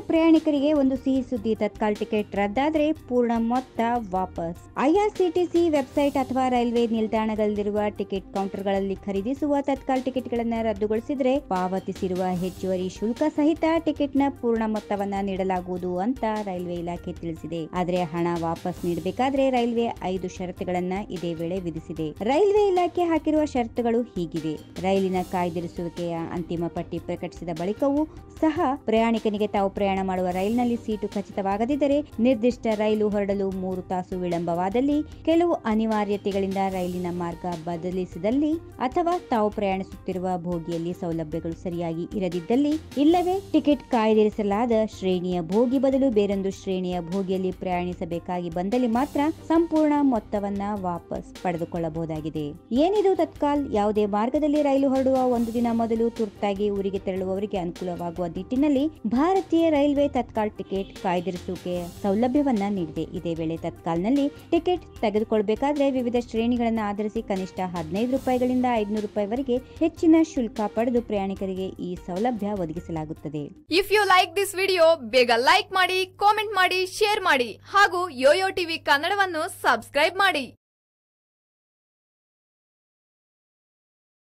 ಪ್ರಯಾಣಿಕರಿಗೆ ಒಂದು ಸಿಹಿ ಸುದ್ದಿ ತತ್ಕಾಲ್ ಟಿಕೆಟ್ ರದ್ದಾದ್ರೆ ಪೂರ್ಣ ಮೊತ್ತ ವಾಪಸ್. ಐಆರ್ಸಿಟಿಸಿ ವೆಬ್ಸೈಟ್ ಅಥವಾ ರೈಲ್ವೆ ನಿಲ್ದಾಣಗಳಲ್ಲಿರುವ ಟಿಕೆಟ್ ಕೌಂಟರ್ಗಳಲ್ಲಿ ಖರೀದಿಸುವ ತತ್ಕಾಲ್ ಟಿಕೆಟ್ಗಳನ್ನು ರದ್ದುಗೊಳಿಸಿದ್ರೆ ಪಾವತಿಸಿರುವ ಹೆಚ್ಚುವರಿ ಶುಲ್ಕ ಸಹಿತ ಟಿಕೆಟ್ನ ಪೂರ್ಣ ಮೊತ್ತವನ್ನ ನೀಡಲಾಗುವುದು ಅಂತ ರೈಲ್ವೆ ಇಲಾಖೆ ತಿಳಿಸಿದೆ. ಆದರೆ ಹಣ ವಾಪಸ್ ನೀಡಬೇಕಾದ್ರೆ ರೈಲ್ವೆ ಐದು ಷರತ್ತುಗಳನ್ನ ಇದೇ ವೇಳೆ ವಿಧಿಸಿದೆ. ರೈಲ್ವೆ ಇಲಾಖೆ ಹಾಕಿರುವ ಷರತ್ತುಗಳು ಹೀಗಿವೆ. ರೈಲಿನ ಕಾಯ್ದಿರಿಸುವಿಕೆಯ ಅಂತಿಮ ಪಟ್ಟಿ ಪ್ರಕಟಿಸಿದ ಬಳಿಕವೂ ಸಹ ಪ್ರಯಾಣಿಕನಿಗೆ ತಾವು ಪ್ರಯಾಣ ಮಾಡುವ ರೈಲಿನಲ್ಲಿ ಸೀಟು ಖಚಿತವಾಗದಿದ್ದರೆ ನಿರ್ದಿಷ್ಟ ರೈಲು ಹೊರಡಲು ಮೂರು ತಾಸು ವಿಳಂಬವಾದಲ್ಲಿ ಕೆಲವು ಅನಿವಾರ್ಯತೆಗಳಿಂದ ರೈಲಿನ ಮಾರ್ಗ ಬದಲಿಸಿದಲ್ಲಿ ಅಥವಾ ತಾವು ಪ್ರಯಾಣಿಸುತ್ತಿರುವ ಭೋಗಿಯಲ್ಲಿ ಸೌಲಭ್ಯಗಳು ಸರಿಯಾಗಿ ಇರದಿದ್ದಲ್ಲಿ ಇಲ್ಲವೇ ಟಿಕೆಟ್ ಕಾಯ್ದಿರಿಸಲಾದ ಶ್ರೇಣಿಯ ಭೋಗಿ ಬದಲು ಬೇರೊಂದು ಶ್ರೇಣಿಯ ಭೋಗಿಯಲ್ಲಿ ಪ್ರಯಾಣಿಸಬೇಕಾಗಿ ಬಂದಲ್ಲಿ ಮಾತ್ರ ಸಂಪೂರ್ಣ ಮೊತ್ತವನ್ನ ವಾಪಸ್ ಪಡೆದುಕೊಳ್ಳಬಹುದಾಗಿದೆ. ಏನಿದು ತತ್ಕಾಲ್? ಯಾವುದೇ ಮಾರ್ಗದಲ್ಲಿ ರೈಲು ಹೊರಡುವ ಒಂದು ದಿನ ಮೊದಲು ತುರ್ತಾಗಿ ಊರಿಗೆ ತೆರಳುವವರಿಗೆ ಅನುಕೂಲವಾಗುವ ನಿಟ್ಟಿನಲ್ಲಿ ಭಾರತೀಯ ರೈಲ್ವೆ ತತ್ಕಾಲ್ ಟಿಕೆಟ್ ಕಾಯ್ದಿರಿಸುವಿಕೆ ಸೌಲಭ್ಯವನ್ನ ನೀಡಿದೆ. ಇದೇ ವೇಳೆ ತತ್ಕಾಲ್ನಲ್ಲಿ ಟಿಕೆಟ್ ತೆಗೆದುಕೊಳ್ಬೇಕಾದ್ರೆ ವಿವಿಧ ಶ್ರೇಣಿಗಳನ್ನು ಆಧರಿಸಿ ಕನಿಷ್ಠ ಹದಿನೈದು ರೂಪಾಯಿಗಳಿಂದ ಐದುನೂರು ರೂಪಾಯಿವರೆಗೆ ಹೆಚ್ಚಿನ ಶುಲ್ಕ ಪಡೆದು ಪ್ರಯಾಣಿಕರಿಗೆ ಈ ಸೌಲಭ್ಯ ಒದಗಿಸಲಾಗುತ್ತದೆ. If you like this video ಬೇಗ ಲೈಕ್ ಮಾಡಿ ಕಾಮೆಂಟ್ ಮಾಡಿ ಶೇರ್ ಮಾಡಿ ಹಾಗೂ ಯೋಯೋ ಟಿವಿ ಕನ್ನಡವನ್ನು ಸಬ್ಸ್ಕ್ರೈಬ್ ಮಾಡಿ.